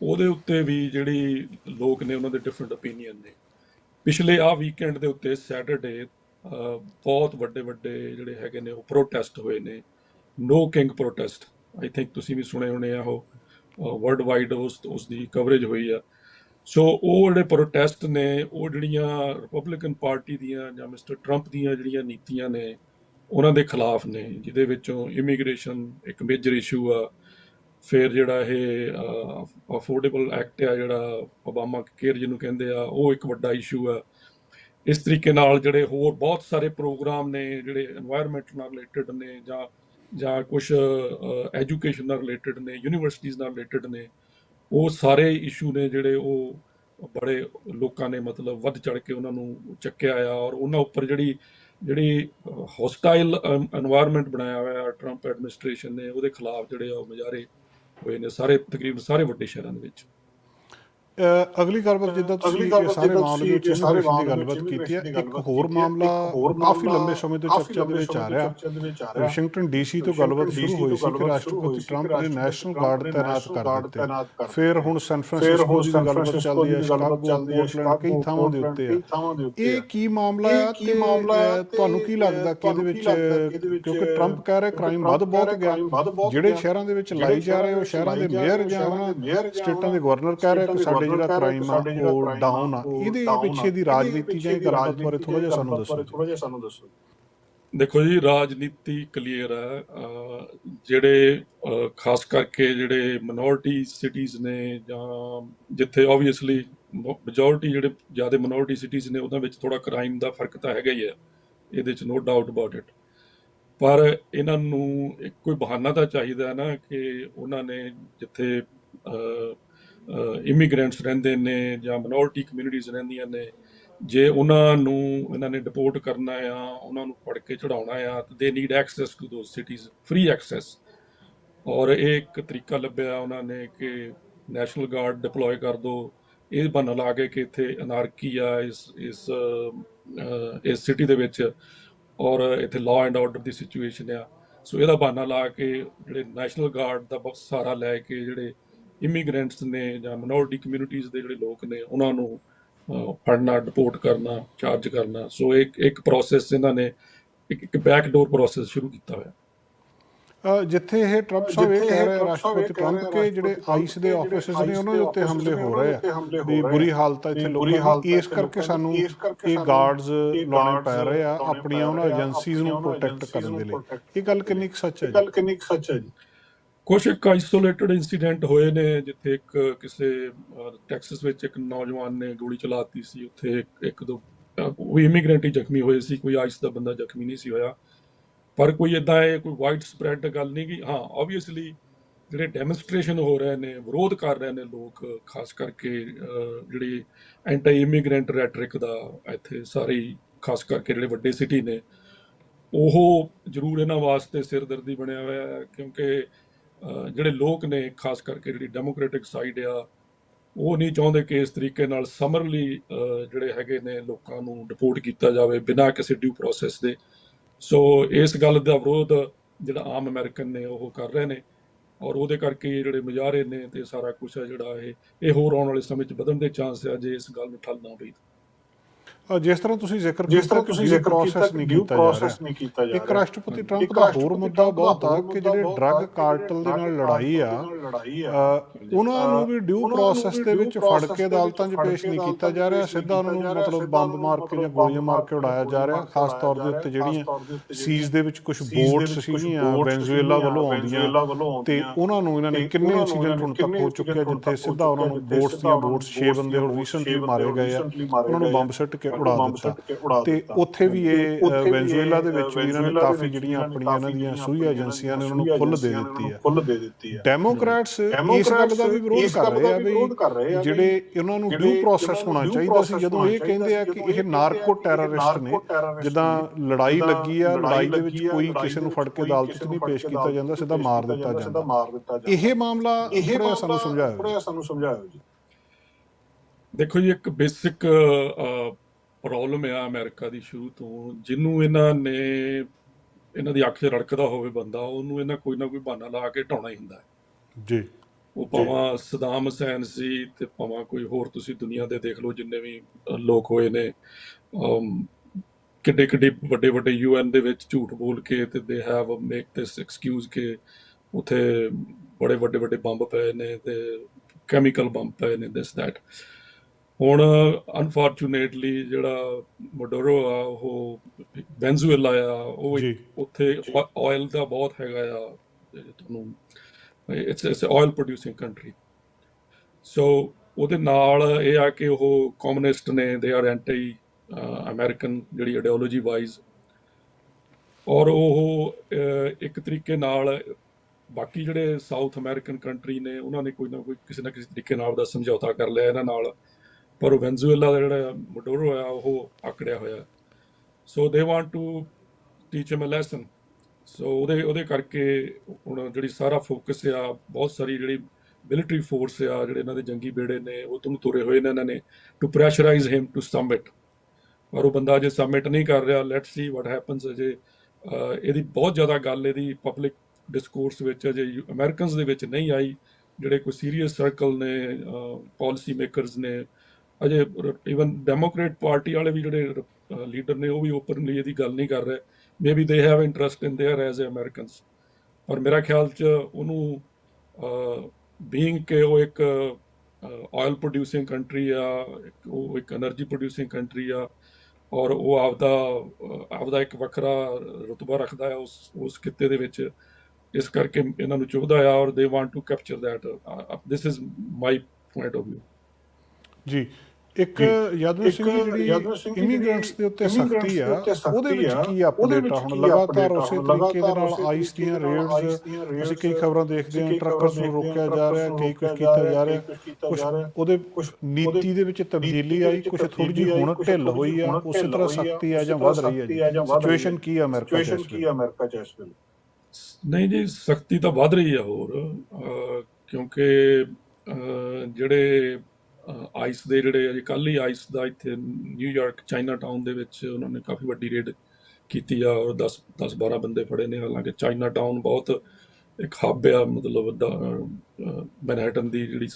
ਉਹਦੇ ਉੱਤੇ ਵੀ ਜਿਹੜੀ ਲੋਕ ਨੇ ਉਹਨਾਂ ਦੇ ਡਿਫਰੈਂਟ ਓਪੀਨੀਅਨ ਨੇ। ਪਿਛਲੇ ਆ ਵੀਕਐਂਡ ਦੇ ਉੱਤੇ ਸੈਟਰਡੇ ਬਹੁਤ ਵੱਡੇ ਵੱਡੇ ਜਿਹੜੇ ਹੈਗੇ ਨੇ, ਉਹ ਪ੍ਰੋਟੈਸਟ ਹੋਏ ਨੇ। No king protest I think ਤੁਸੀਂ ਵੀ ਸੁਣੇ ਹੋਣੇ ਆ ਉਹ। ਵਰਲਡ ਵਾਈਡ ਉਸ ਉਸ ਦੀ ਕਵਰੇਜ ਹੋਈ ਆ। ਸੋ ਉਹ ਜਿਹੜੇ ਪ੍ਰੋਟੈਸਟ ਨੇ, ਉਹ ਜਿਹੜੀਆਂ ਰਿਪਬਲਿਕਨ ਪਾਰਟੀ ਦੀਆਂ ਜਾਂ ਮਿਸਟਰ ਟਰੰਪ ਦੀਆਂ ਜਿਹੜੀਆਂ ਨੀਤੀਆਂ ਨੇ, ਉਹਨਾਂ ਦੇ ਖਿਲਾਫ ਨੇ, ਜਿਹਦੇ ਵਿੱਚੋਂ ਇਮੀਗ੍ਰੇਸ਼ਨ ਇੱਕ ਮੇਜਰ ਇਸ਼ੂ ਆ। ਫਿਰ ਜਿਹੜਾ ਇਹ ਅਫੋਰਡੇਬਲ ਐਕਟ ਆ, ਜਿਹੜਾ ਓਬਾਮਾ ਕੇਅਰ ਜਿਹਨੂੰ ਕਹਿੰਦੇ ਆ, ਉਹ ਇੱਕ ਵੱਡਾ ਇਸ਼ੂ ਆ। ਇਸ ਤਰੀਕੇ ਨਾਲ ਜਿਹੜੇ ਹੋਰ ਬਹੁਤ ਸਾਰੇ ਪ੍ਰੋਗਰਾਮ ਨੇ, ਜਿਹੜੇ এনवायरमेंट ਨਾਲ ਰਿਲੇਟਡ ਨੇ ਜਾਂ ਜਾਂ ਕੁਝ ਐਜੂਕੇਸ਼ਨ ਨਾਲ ਰਿਲੇਟਡ ਨੇ ਯੂਨੀਵਰਸਿਟੀਆਂ ਨਾਲ ਰਿਲੇਟਡ ਨੇ, ਉਹ ਸਾਰੇ ਇਸ਼ੂ ਨੇ ਜਿਹੜੇ ਉਹ ਬੜੇ ਲੋਕਾਂ ਨੇ ਮਤਲਬ ਵੱਧ ਚੜ ਕੇ ਉਹਨਾਂ ਨੂੰ ਚੱਕਿਆ ਆ ਔਰ ਉਹਨਾਂ ਉੱਪਰ ਜਿਹੜੀ ਜਿਹੜੀ ਹੌਸਟਾਈਲ এনवायरमेंट ਬਣਾਇਆ ਹੋਇਆ ਟਰੰਪ ਐਡਮਿਨਿਸਟ੍ਰੇਸ਼ਨ ਨੇ, ਉਹਦੇ ਖਿਲਾਫ ਜਿਹੜੇ ਉਹ ਮੁਜ਼ਾਹਰੇ ਹੋਏ ਨੇ ਸਾਰੇ, ਤਕਰੀਬਨ ਸਾਰੇ ਵੱਡੇ ਸ਼ਹਿਰਾਂ ਦੇ ਵਿੱਚ। ਅਗਲੀ ਗੱਲਬਾਤ ਜਿੱਦਾਂ ਤੁਸੀਂ ਇਹ ਸਾਰੇ ਮਾਮਲੇ ਵਿੱਚ ਸਾਰੇ ਦੀ ਗੱਲਬਾਤ ਕੀਤੀ ਹੈ। ਇੱਕ ਹੋਰ ਮਾਮਲਾ ਕਾਫੀ ਲੰਬੇ ਸਮੇਂ ਤੋਂ ਚਰਚਾ ਦੇ ਵਿੱਚ ਆ ਰਿਹਾ। ਵਾਸ਼ਿੰਗਟਨ ਡੀਸੀ ਤੋਂ ਗੱਲਬਾਤ ਸ਼ੁਰੂ ਹੋਈ ਸੀ ਕਿ ਰਾਸ਼ਟਰਪਤੀ ਟਰੰਪ ਨੇ ਨੈਸ਼ਨਲ ਗਾਰਡ ਤਾਇਨਾਤ ਕਰ ਦਿੱਤੇ। ਫਿਰ ਹੁਣ ਸੈਨ ਫਰਾਂਸਿਸਕੋ ਦੀ ਗੱਲਬਾਤ ਚੱਲਦੀ ਹੈ ਸ਼ਿਕਾਗੋ ਪੋਰਟਲੈਂਡ ਕਈ ਥਾਵਾਂ ਦੇ ਉੱਤੇ ਆ। ਇਹ ਕੀ ਮਾਮਲਾ ਹੈ ਤੇ ਅਹ, ਤੁਹਾਨੂੰ ਕੀ ਲੱਗਦਾ ਕਿ ਇਹਦੇ ਵਿੱਚ ਕਿਉਂਕਿ ਟਰੰਪ ਕਹਿ ਰਿਹਾ ਕ੍ਰਾਈਮ ਵੱਧ ਬਹੁਤ ਗਿਆ। ਜਿਹੜੇ ਸ਼ਹਿਰਾਂ ਦੇ ਵਿੱਚ ਲਾਈ ਜਾ ਰਹੇ ਉਹ ਸ਼ਹਿਰਾਂ ਦੇ ਮੇਅਰ ਜਾਂ ਸਟੇਟਾਂ ਦੇ ਗਵਰਨਰ ਕਹਿ ਰਹੇ ਕਿ ਸਾਡੇ ਜਿਹੜਾ ਕ੍ਰਾਈਮ ਆ ਉਹ ਡਾਊਨ ਆ ਇਹਦੇ ਪਿੱਛੇ ਦੀ ਰਾਜਨੀਤੀ ਜਾਂ ਗੱਲਬਾਤ ਬਾਰੇ ਥੋੜਾ ਜਿਹਾ ਸਾਨੂੰ ਦੱਸੋ। ਥੋੜਾ ਜਿਹਾ ਸਾਨੂੰ ਦੱਸੋ। ਦੇਖੋ ਜੀ ਰਾਜਨੀਤੀ ਕਲੀਅਰ ਹੈ ਜਿਹੜੇ ਖਾਸ ਕਰਕੇ ਜਿਹੜੇ ਮਿਨੋਰਿਟੀ ਸਿਟੀਜ਼ ਨੇ ਜਾਂ ਜਿੱਥੇ ਆਬਵੀਅਸਲੀ ਮੈਜੋਰਿਟੀ ਜਿਹੜੇ ਜ਼ਿਆਦਾ ਮਿਨੋਰਿਟੀ ਸਿਟੀਜ਼ ਨੇ ਉਹਨਾਂ ਵਿੱਚ ਥੋੜਾ ਕ੍ਰਾਈਮ ਦਾ ਫ਼ਰਕ ਤਾਂ ਹੈਗਾ ਹੀ ਹੈ ਇਹਦੇ ਚ ਨੋ ਡਾਊਟ ਅਬਾਊਟ ਇਟ ਪਰ ਇਹਨਾਂ ਨੂੰ ਇੱਕ ਕੋਈ ਬਹਾਨਾ ਤਾਂ ਚਾਹੀਦਾ ਹੈ ਨਾ ਕਿ ਉਹਨਾਂ ਨੇ ਜਿੱਥੇ ਇਮੀਗ੍ਰੈਂਟਸ ਰਹਿੰਦੇ ਨੇ ਜਾਂ ਮਿਨੋਰਿਟੀ ਕਮਿਊਨਿਟੀਜ਼ ਰਹਿੰਦੀਆਂ ਨੇ, ਜੇ ਉਹਨਾਂ ਨੂੰ ਇਹਨਾਂ ਨੇ ਡਿਪੋਰਟ ਕਰਨਾ ਆ, ਉਹਨਾਂ ਨੂੰ ਫੜ ਕੇ ਚੜਾਉਣਾ ਆ, ਤੇ they need access to those cities free access ਔਰ ਇਹ ਇੱਕ ਤਰੀਕਾ ਲੱਭਿਆ ਉਹਨਾਂ ਨੇ ਕਿ ਨੈਸ਼ਨਲ ਗਾਰਡ ਡਿਪਲੋਏ ਕਰ ਦੋ। ਇਹ ਬਹਾਨਾ ਲਾ ਕੇ ਕਿ ਇੱਥੇ ਅਨਾਰਕੀ ਆ ਇਸ ਇਸ ਇਸ ਸਿਟੀ ਦੇ ਵਿੱਚ, ਔਰ ਇੱਥੇ ਲਾਅ ਐਂਡ ਆਰਡਰ ਦੀ ਸਿਚੁਏਸ਼ਨ ਆ। ਸੋ ਇਹਦਾ ਬਹਾਨਾ ਲਾ ਕੇ ਜਿਹੜੇ ਨੈਸ਼ਨਲ ਗਾਰਡ ਦਾ ਬਹੁਤ ਸਹਾਰਾ ਲੈ ਕੇ ਜਿਹੜੇ ਇਮੀਗ੍ਰੈਂਟਸ ਨੇ ਜਾਂ ਮਿਨੋਰਿਟੀ ਕਮਿਊਨਿਟੀਜ਼ ਦੇ ਜਿਹੜੇ ਲੋਕ ਨੇ ਉਹਨਾਂ ਨੂੰ ਫੜਨਾ ਡਿਪੋਰਟ ਕਰਨਾ ਚਾਰਜ ਕਰਨਾ। ਸੋ ਇੱਕ ਇੱਕ ਪ੍ਰੋਸੈਸ ਇਹਨਾਂ ਨੇ ਇੱਕ ਇੱਕ ਬੈਕਡੋਰ ਪ੍ਰੋਸੈਸ ਸ਼ੁਰੂ ਕੀਤਾ ਹੋਇਆ। ਜਿੱਥੇ ਇਹ ਟਰੰਪ ਸਾਹਿਬ ਇਹ ਕਹਿ ਰਹੇ ਟਰੰਪ ਰਾਸ਼ਟਰਪਤੀ ਟਰੰਪ ਕਿ ਜਿਹੜੇ ਆਈਸ ਦੇ ਜਿਹੜੇ ਨੇ ਉਹਨਾਂ ਦੇ ਉੱਤੇ ਹਮਲੇ ਹੋ ਰਹੇ ਆ। ਹੋ ਵੀ ਬੁਰੀ। ਹਾਲਤ ਆ ਇੱਥੇ ਲੋਕਾਂ ਦੀ ਇਸ ਕਰਕੇ ਸਾਨੂੰ ਇਹ ਗਾਰਡਸ ਲਾਉਣੇ ਪੈ ਰਹੇ ਆ ਆਪਣੀਆਂ ਉਹਨਾਂ ਏਜੰਸੀਜ਼ ਨੂੰ ਪ੍ਰੋਟੈਕਟ ਕਰਨ ਦੇ ਲਈ। ਇਹ ਗੱਲ ਕਿੰਨੀ ਸੱਚ ਹੈ ਜੀ? ਗੱਲ ਕਿੰਨੀ ਸੱਚ ਹੈ ਜੀ। ਕੁਝ ਇੱਕ ਆਈਸੋਲੇਟਡ ਇਨਸੀਡੈਂਟ ਹੋਏ ਨੇ ਜਿੱਥੇ ਇੱਕ ਕਿਸੇ ਟੈਕਸਸ ਵਿੱਚ ਇੱਕ ਨੌਜਵਾਨ ਨੇ ਗੋਲੀ ਚਲਾਤੀ ਸੀ ਉੱਥੇ ਇੱਕ- ਦੋ ਅਹ, ਉਹ ਇਮੀਗ੍ਰੈਂਟ ਹੀ ਜ਼ਖਮੀ ਹੋਏ ਸੀ ਕੋਈ ਆਈਸ ਦਾ ਬੰਦਾ ਜ਼ਖਮੀ ਨਹੀਂ ਸੀ ਹੋਇਆ। ਪਰ ਕੋਈ ਇਦਾਂ ਇਹ ਕੋਈ ਵਾਈਡ ਸਪਰੈਡ ਗੱਲ ਨਹੀਂ ਕਿ ਹਾਂ ਆਬਵੀਅਸਲੀ ਜਿਹੜੇ ਡੈਮੋਨਸਟ੍ਰੇਸ਼ਨ ਹੋ ਰਹੇ ਨੇ ਵਿਰੋਧ ਕਰ ਰਹੇ ਨੇ ਲੋਕ ਖਾਸ ਕਰਕੇ ਜਿਹੜੀ ਐਂਟੀ ਇਮੀਗ੍ਰੈਂਟ ਰੈਟਰਿਕ ਦਾ ਇੱਥੇ ਸਾਰੀ ਖਾਸ ਕਰਕੇ ਜਿਹੜੇ ਵੱਡੇ ਸਿਟੀ ਨੇ ਉਹ ਜ਼ਰੂਰ ਇਹਨਾਂ ਵਾਸਤੇ ਸਿਰਦਰਦੀ ਬਣਿਆ ਹੋਇਆ ਹੈ ਕਿਉਂਕਿ ਜਿਹੜੇ ਲੋਕ ਨੇ, ਖਾਸ ਕਰਕੇ ਜਿਹੜੀ ਡੈਮੋਕ੍ਰੈਟਿਕ ਸਾਈਡ ਆ, ਉਹ ਨਹੀਂ ਚਾਹੁੰਦੇ ਕਿ ਇਸ ਤਰੀਕੇ ਨਾਲ ਸਮਰਲੀ ਜਿਹੜੇ ਹੈਗੇ ਨੇ ਲੋਕਾਂ ਨੂੰ ਡਿਪੋਰਟ ਕੀਤਾ ਜਾਵੇ ਬਿਨਾਂ ਕਿਸੇ ਡਿਊ ਪ੍ਰੋਸੈਸ ਦੇ। ਸੋ ਇਸ ਗੱਲ ਦਾ ਵਿਰੋਧ ਜਿਹੜਾ ਆਮ ਅਮਰੀਕਨ ਨੇ ਉਹ ਕਰ ਰਹੇ ਨੇ ਔਰ ਉਹਦੇ ਕਰਕੇ ਜਿਹੜੇ ਮੁਜ਼ਾਹਰੇ ਨੇ ਤੇ ਸਾਰਾ ਕੁਝ ਹੈ ਜਿਹੜਾ ਇਹ ਇਹ ਹੋਰ ਆਉਣ ਵਾਲੇ ਸਮੇਂ 'ਚ ਵਧਣ ਦੇ ਚਾਂਸ ਆ ਜੇ ਇਸ ਗੱਲ ਨੂੰ ਠੱਲ ਨਾ ਪਈ। ਜਿਸ ਤਰ੍ਹਾਂ ਤੁਸੀਂ ਜ਼ਿਕਰ ਜਿਸ ਤਰ੍ਹਾਂ ਤੁਸੀਂ ਜ਼ਿਕਰ ਕੀਤਾ ਕਿ ਨਹੀਂ ਡਿਊ ਕੀਤਾ ਜਾ ਰਿਹਾ। ਪ੍ਰੋਸੈਸ ਨਹੀਂ ਕੀਤਾ ਜਾ ਇੱਕ ਰਿਹਾ। ਰਾਸ਼ਟਰਪਤੀ ਟਰੰਪ ਇੱਕ ਦਾ ਹੋਰ ਮੁੱਦਾ ਬਹੁਤ ਆ ਕਿ ਜਿਹੜੇ ਡਰੱਗ ਕਾਰਟਲ ਦੇ ਨਾਲ ਲੜਾਈ ਆ ਉਹਨਾਂ ਨੂੰ ਵੀ ਡਿਊ ਪ੍ਰੋਸੈਸ ਦੇ ਵਿੱਚ ਫੜ ਕੇ ਅਦਾਲਤਾਂ 'ਚ ਪੇਸ਼ ਨਹੀਂ ਕੀਤਾ ਜਾ ਰਿਹਾ। ਸਿੱਧਾ ਉਹਨਾਂ ਨੂੰ ਮਤਲਬ ਬੰਬ ਮਾਰ ਕੇ ਜਾਂ ਗੋਲੀਆਂ ਮਾਰ ਕੇ ਉਡਾਇਆ ਜਾ ਰਿਹਾ। ਖਾਸ ਤੌਰ ਦੇ ਉੱਤੇ ਜਿਹੜੀਆਂ ਸੀਜ਼ ਦੇ ਵਿੱਚ ਕੁਝ ਬੋਟਸ ਸੀਗੀਆਂ ਵੈਨਜ਼ੂਏਲਾ ਵੱਲੋਂ ਆਉਂਦੀਆਂ। ਤੇ। ਉਹਨਾਂ ਨੂੰ ਇਹਨਾਂ ਨੇ ਕਿੰਨੇ ਇੰਸੀਡੈਂਟ ਹੁਣ ਤੱਕ ਹੋ ਚੁੱਕੇ ਜਿੱਥੇ ਸਿੱਧਾ ਉਹਨਾਂ ਨੂੰ ਬੋਟਸ ਦੀਆਂ ਬੋਟਸ 6 boats ਬੰਦੇ ਹੁਣ ਰੀਸੈਂਟਲੀ ਮਾਰੇ ਗਏ ਆ ਉਹਨਾਂ ਨੂੰ। ਬੰਬ ਸੱਟ ਕੇ ਉਡਾ ਦਿੱਤਾ। ਤੇ। ਉੱਥੇ ਵੀ ਇਹ ਵੈਨਜ਼ੂਏਲਾ ਦੇ ਵਿੱਚ ਵੀ ਇਹਨਾਂ ਨੇ ਕਾਫੀ ਜਿਹੜੀਆਂ ਆਪਣੀਆਂ ਇਹਨਾਂ ਦੀਆਂ ਸੂਈ ਏਜੰਸੀਆਂ ਨੇ ਉਹਨਾਂ ਨੂੰ ਖੁੱਲ੍ਹ ਦੇ ਦਿੱਤੀ ਆ ਖੁੱਲ੍ਹ ਦੇ ਦਿੱਤੀ ਆ ਡੈਮੋਕ੍ਰੈਟਸ ਇਸ ਗੱਲ ਦਾ ਵੀ ਵਿਰੋਧ ਕਰ ਰਹੇ ਆ ਵੀ ਵਿਰੋਧ ਕਰ ਰਹੇ ਵੀ ਆ ਵੀ ਜਿਹੜੇ ਇਹਨਾਂ ਨੂੰ ਡਿਊ ਪ੍ਰੋਸੈਸ ਹੋਣਾ ਚਾਹੀਦਾ ਸੀ ਜਦੋਂ ਇਹ ਕਹਿੰਦੇ ਆ ਕਿ ਇਹ ਨਾਰਕੋ ਟੈਰਰਿਸਟ ਨੇ ਜਿੱਦਾਂ ਲੜਾਈ ਲੱਗੀ ਆ ਲੜਾਈ ਦੇ ਵਿੱਚ ਕੋਈ ਕਿਸੇ ਨੂੰ ਫੜ ਕੇ ਅਦਾਲਤ 'ਚ ਨਹੀਂ ਪੇਸ਼ ਕੀਤਾ ਜਾਂਦਾ ਸਿੱਧਾ ਮਾਰ ਦਿੱਤਾ ਜਾਂਦਾ ਮਾਰ ਦਿੱਤਾ ਜਾਂਦਾ। ਇਹ ਮਾਮਲਾ ਇਹ ਥੋੜਾ ਸਾਨੂੰ ਸਮਝਾਇਓ ਥੋੜਾ ਸਾਨੂੰ ਸਮਝਾਇਓ ਜੀ ਦੇਖੋ ਜੀ ਇੱਕ ਬੇਸਿਕ ਪ੍ਰੋਬਲਮ ਆ ਅਮਰੀਕਾ ਦੀ ਸ਼ੁਰੂ ਤੋਂ। ਜਿਹਨੂੰ ਇਹਨਾਂ ਨੇ ਇਹਨਾਂ ਦੀ ਅੱਖ 'ਚ ਰੜਕਦਾ ਹੋਵੇ ਬੰਦਾ ਉਹਨੂੰ ਇਹਨਾਂ ਕੋਈ ਨਾ ਕੋਈ ਬਹਾਨਾ ਲਾ ਕੇ ਢਾਉਣਾ ਹੀ ਹੁੰਦਾ ਹੈ। ਜੀ। ਉਹ ਭਾਵੇਂ ਸਦਾਮ ਹੁਸੈਨ ਸੀ ਤੇ ਭਾਵੇਂ ਕੋਈ ਹੋਰ ਤੁਸੀਂ ਦੁਨੀਆ ਦੇ ਦੇਖ ਲਓ ਜਿੰਨੇ ਵੀ ਲੋਕ ਹੋਏ ਨੇ ਕਿੱਡੇ ਕਿੱਡੇ ਵੱਡੇ ਵੱਡੇ ਯੂਐਨ ਦੇ ਵਿੱਚ ਝੂਠ ਬੋਲ ਕੇ ਤੇ they have make this excuse ਕਿ ਉਥੇ ਬੜੇ ਵੱਡੇ ਵੱਡੇ ਬੰਬ ਪਏ ਨੇ ਤੇ ਕੈਮੀਕਲ ਬੰਬ ਪਏ ਨੇ ਦਿਸ ਦੈਟ ਹੁਣ ਅਨਫੋਰਚੂਨੇਟਲੀ ਜਿਹੜਾ ਮੋਡੋਰੋ ਆ ਉਹ ਵੈਨਜ਼ੂਏਲਾ ਆ ਉਹ ਉੱਥੇ ਆਇਲ ਦਾ ਬਹੁਤ ਹੈਗਾ ਆ ਤੁਹਾਨੂੰ it's it's oil producing country so ਉਹਦੇ ਨਾਲ ਇਹ ਆ ਕਿ ਉਹ ਕਮਿਊਨਿਸਟ ਨੇ ਦੇ ਆਰ ਐਂਟੀ ਅਮਰੀਕਨ ਜਿਹੜੀ ਆਈਡੀਓਲੋਜੀ ਵਾਈਜ਼ ਔਰ ਉਹ ਇੱਕ ਤਰੀਕੇ ਨਾਲ ਬਾਕੀ ਜਿਹੜੇ ਸਾਊਥ ਅਮਰੀਕਨ ਕੰਟਰੀ ਨੇ ਉਹਨਾਂ ਨੇ ਕੋਈ ਨਾ ਕੋਈ ਕਿਸੇ ਨਾ ਕਿਸੇ ਤਰੀਕੇ ਨਾਲ ਦਾ ਸਮਝੌਤਾ ਕਰ ਲਿਆ ਇਹਨਾਂ ਨਾਲ। ਪਰ ਉਹ ਵੈਨਜ਼ੂਏਲਾ ਦਾ ਜਿਹੜਾ ਮਡੋਰੋ ਆ, ਉਹ ਆਕੜਿਆ ਹੋਇਆ so they want to teach him a lesson so ਉਹਦੇ ਉਹਦੇ ਕਰਕੇ ਹੁਣ ਜਿਹੜੀ ਸਾਰਾ ਫੋਕਸ ਆ, ਬਹੁਤ ਸਾਰੀ ਜਿਹੜੀ ਮਿਲਟਰੀ ਫੋਰਸ ਆ, ਜਿਹੜੇ ਇਹਨਾਂ ਦੇ ਜੰਗੀ ਬੇੜੇ ਨੇ, ਉਹ ਤੋਂ ਤੁਰੇ ਹੋਏ ਨੇ ਇਹਨਾਂ ਨੇ to pressurise him to submit ਪਰ ਉਹ ਬੰਦਾ ਜੇ ਸਬਮਿਟ ਨਹੀਂ ਕਰ ਰਿਹਾ। ਲੈਟਸ ਸੀ ਵਾਟ ਹੈਪਨਸ ਅਜੇ। ਇਹਦੀ ਬਹੁਤ ਜ਼ਿਆਦਾ ਗੱਲ ਇਹਦੀ ਪਬਲਿਕ ਡਿਸਕੋਰਸ ਵਿੱਚ ਅਜੇ ਅਮਰੀਕਨਸ ਦੇ ਵਿੱਚ ਨਹੀਂ ਆਈ। ਜਿਹੜੇ ਕੋਈ ਸੀਰੀਅਸ ਸਰਕਲ ਨੇ ਪਾਲਿਸੀ ਮੇਕਰਸ ਨੇ ਅਜੇ ਇਵਨ ਡੈਮੋਕ੍ਰੇਟ ਪਾਰਟੀ ਵਾਲੇ ਵੀ ਜਿਹੜੇ ਲੀਡਰ ਨੇ, ਉਹ ਵੀ ਓਪਨਲੀ ਇਹਦੀ ਗੱਲ ਨਹੀਂ ਕਰ ਰਹੇ। Maybe they have interest in their as Americans ਪਰ ਮੇਰਾ ਖਿਆਲ ਚ ਉਹਨੂੰ ਬੀਇੰਗ ਕਿ ਉਹ ਇੱਕ ਆਇਲ ਪ੍ਰੋਡਿਊਸਿੰਗ ਕੰਟਰੀ ਆ ਉਹ ਇੱਕ એનર્ਜੀ ਪ੍ਰੋਡਿਊਸਿੰਗ ਕੰਟਰੀ ਆ, ਔਰ ਉਹ ਆਪਦਾ ਆਪਦਾ ਇੱਕ ਵੱਖਰਾ ਰਤਬਾ ਰੱਖਦਾ ਹੈ ਉਸ ਉਸ ਕਿੱਤੇ ਦੇ ਵਿੱਚ, ਇਸ ਕਰਕੇ ਇਹਨਾਂ ਨੂੰ ਚੁਭਦਾ ਆ ਔਰ they want to capture that this is my point of view ਜੀ ਇੱਕ। ਯਾਦਵ ਸਿੰਘ ਜਿਹੜੀ ਇਮੀਗ੍ਰੈਂਟਸ ਦੇ ਉੱਤੇ ਸਖਤੀ ਆ ਉਹਦੇ ਵਿੱਚ ਆ, ਕੀ ਅਪਡੇਟ ਆ ਹੁਣ ਲਗਾਤਾਰ ਆ? ਉਸੇ ਤਰੀਕੇ ਦੇ ਨਾਲ ਆਈਸ ਦੀਆਂ ਰੇਡਸ ਅਸੀਂ ਕਈ ਖਬਰਾਂ ਦੇਖਦੇ ਹਾਂ ਟਰੱਕਰਸ ਨੂੰ ਰੋਕਿਆ ਜਾ ਰਿਹਾ ਕਈ ਕੁਝ ਕੀਤਾ ਜਾ ਰਿਹਾ, ਕੁਝ। ਉਹਦੇ ਨੀਤੀ ਦੇ ਵਿੱਚ ਤਬਦੀਲੀ ਆਈ ਕੁਝ ਥੋੜੀ ਜਿਹੀ ਹੁਣ ਢਿੱਲ ਹੋਈ ਆ ਉਸੇ ਤਰ੍ਹਾਂ ਸਖਤੀ ਆ ਜਾਂ ਵੱਧ ਰਹੀ ਹੈ ਜੀ ਸਿਚੁਏਸ਼ਨ ਕੀ ਆ ਅਮਰੀਕਾ ਚ ਸਿਚੁਏਸ਼ਨ ਇਸ ਕੀ? ਆ ਅਮਰੀਕਾ ਚ ਇਸ ਵੇਲੇ ਨਹੀਂ ਜੀ ਸਖਤੀ ਤਾਂ ਵੱਧ ਰਹੀ ਹੈ ਹੋਰ ਕਿਉਂਕਿ ਜਿਹੜੇ ਆਈਸ ਦੇ ਜਿਹੜੇ ਅਜੇ ਕੱਲ ਹੀ ਆਈਸ ਦਾ ਇੱਥੇ ਨਿਊਯਾਰਕ ਚਾਈਨਾ ਟਾਊਨ ਦੇ ਵਿੱਚ ਉਹਨਾਂ ਨੇ ਕਾਫੀ ਵੱਡੀ ਰੇਡ ਕੀਤੀ ਆ ਔਰ 10 10 12 ਬੰਦੇ ਫੜੇ ਨੇ। ਹਾਲਾਂਕਿ ਚਾਈਨਾ ਟਾਊਨ ਬਹੁਤ ਇੱਕ ਹੱਬ ਆ, ਮਤਲਬ ਮੈਨਹਟਨ ਦੀ ਜਿਹੜੀ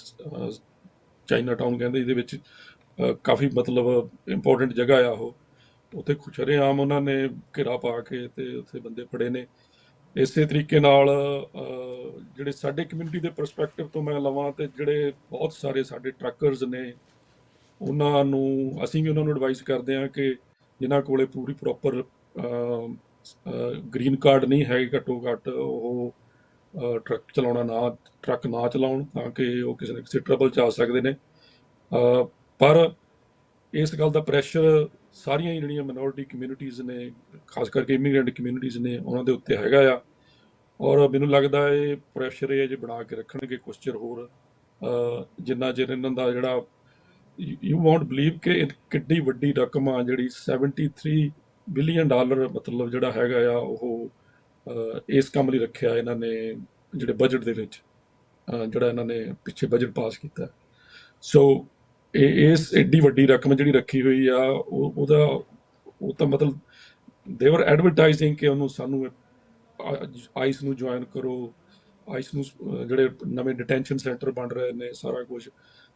ਚਾਈਨਾ ਟਾਊਨ ਕਹਿੰਦੇ ਇਹਦੇ ਵਿੱਚ ਕਾਫੀ ਮਤਲਬ ਇੰਪੋਰਟੈਂਟ ਜਗ੍ਹਾ ਆ ਉਹ। ਉੱਥੇ ਖੁਸ਼ਰੇਆਮ ਉਹਨਾਂ ਨੇ ਘੇਰਾ ਪਾ ਕੇ ਤੇ ਉੱਥੇ ਬੰਦੇ ਫੜੇ ਨੇ। ਇਸੇ ਤਰੀਕੇ ਨਾਲ ਜਿਹੜੇ ਸਾਡੇ ਕਮਿਊਨਿਟੀ ਦੇ ਪਰਸਪੈਕਟਿਵ ਤੋਂ ਮੈਂ ਲਵਾਂ ਤੇ ਜਿਹੜੇ ਬਹੁਤ ਸਾਰੇ ਸਾਡੇ ਟਰੱਕਰਸ ਨੇ, ਉਹਨਾਂ ਨੂੰ ਅਸੀਂ ਵੀ ਉਹਨਾਂ ਨੂੰ ਐਡਵਾਈਸ ਕਰਦੇ ਹਾਂ ਕਿ ਜਿਨ੍ਹਾਂ ਕੋਲੇ ਪੂਰੀ ਪ੍ਰੋਪਰ ਗ੍ਰੀਨ ਕਾਰਡ ਨਹੀਂ ਹੈ ਘੱਟੋ ਘੱਟ, ਉਹ ਟਰੱਕ ਚਲਾਉਣਾ ਨਾ ਟਰੱਕ ਨਾ ਚਲਾਉਣ ਤਾਂ ਕਿ ਉਹ ਕਿਸੇ ਨਾ ਕਿਸੇ ਟਰਬਲ ਚ ਆ ਸਕਦੇ ਨੇ। ਪਰ ਇਸ ਗੱਲ ਦਾ ਪ੍ਰੈਸ਼ਰ ਸਾਰੀਆਂ ਹੀ ਜਿਹੜੀਆਂ ਮਿਨੋਰਿਟੀ ਕਮਿਊਨਿਟੀਜ਼ ਨੇ, ਖਾਸ ਕਰਕੇ ਇਮੀਗ੍ਰੈਂਟ ਕਮਿਊਨਿਟੀਜ਼ ਨੇ, ਉਹਨਾਂ ਦੇ ਉੱਤੇ ਹੈਗਾ ਆ। ਔਰ ਮੈਨੂੰ ਲੱਗਦਾ ਇਹ ਪ੍ਰੈਸ਼ਰ ਇਹ ਜੇ ਬਣਾ ਕੇ ਰੱਖਣਗੇ ਕੁਛ ਚਿਰ ਹੋਰ ਜਿੰਨਾ ਚਿਰ ਇਹਨਾਂ ਦਾ ਜਿਹੜਾ ਯੂ ਵੋਂਟ ਬਲੀਵ ਕਿ ਇਹ ਕਿੱਡੀ ਵੱਡੀ ਰਕਮ ਆ ਜਿਹੜੀ 73 ਬਿਲੀਅਨ ਡਾਲਰ ਮਤਲਬ ਜਿਹੜਾ ਹੈਗਾ ਆ, ਉਹ ਇਸ ਕੰਮ ਲਈ ਰੱਖਿਆ ਇਹਨਾਂ ਨੇ ਜਿਹੜੇ ਬਜਟ ਦੇ ਵਿੱਚ ਜਿਹੜਾ ਇਹਨਾਂ ਨੇ ਪਿੱਛੇ ਬਜਟ ਪਾਸ ਕੀਤਾ। ਸੋ ਇਹ ਇਸ ਐਡੀ ਵੱਡੀ ਰਕਮ ਜਿਹੜੀ ਰੱਖੀ ਹੋਈ ਆ, ਉਹ ਉਹਦਾ, ਉਹ ਤਾਂ ਮਤਲਬ ਦੇ ਵਰ ਐਡਵਰਟਾਈਜ਼ਿੰਗ ਕਿ ਉਹਨੂੰ ਸਾਨੂੰ ਆਈਸ ਨੂੰ ਜੁਆਇਨ ਕਰੋ ਆਈਸ ਨੂੰ ਜਿਹੜੇ ਨਵੇਂ ਡਿਟੈਂਸ਼ਨ ਸੈਂਟਰ ਬਣ ਰਹੇ ਨੇ, ਸਾਰਾ ਕੁਝ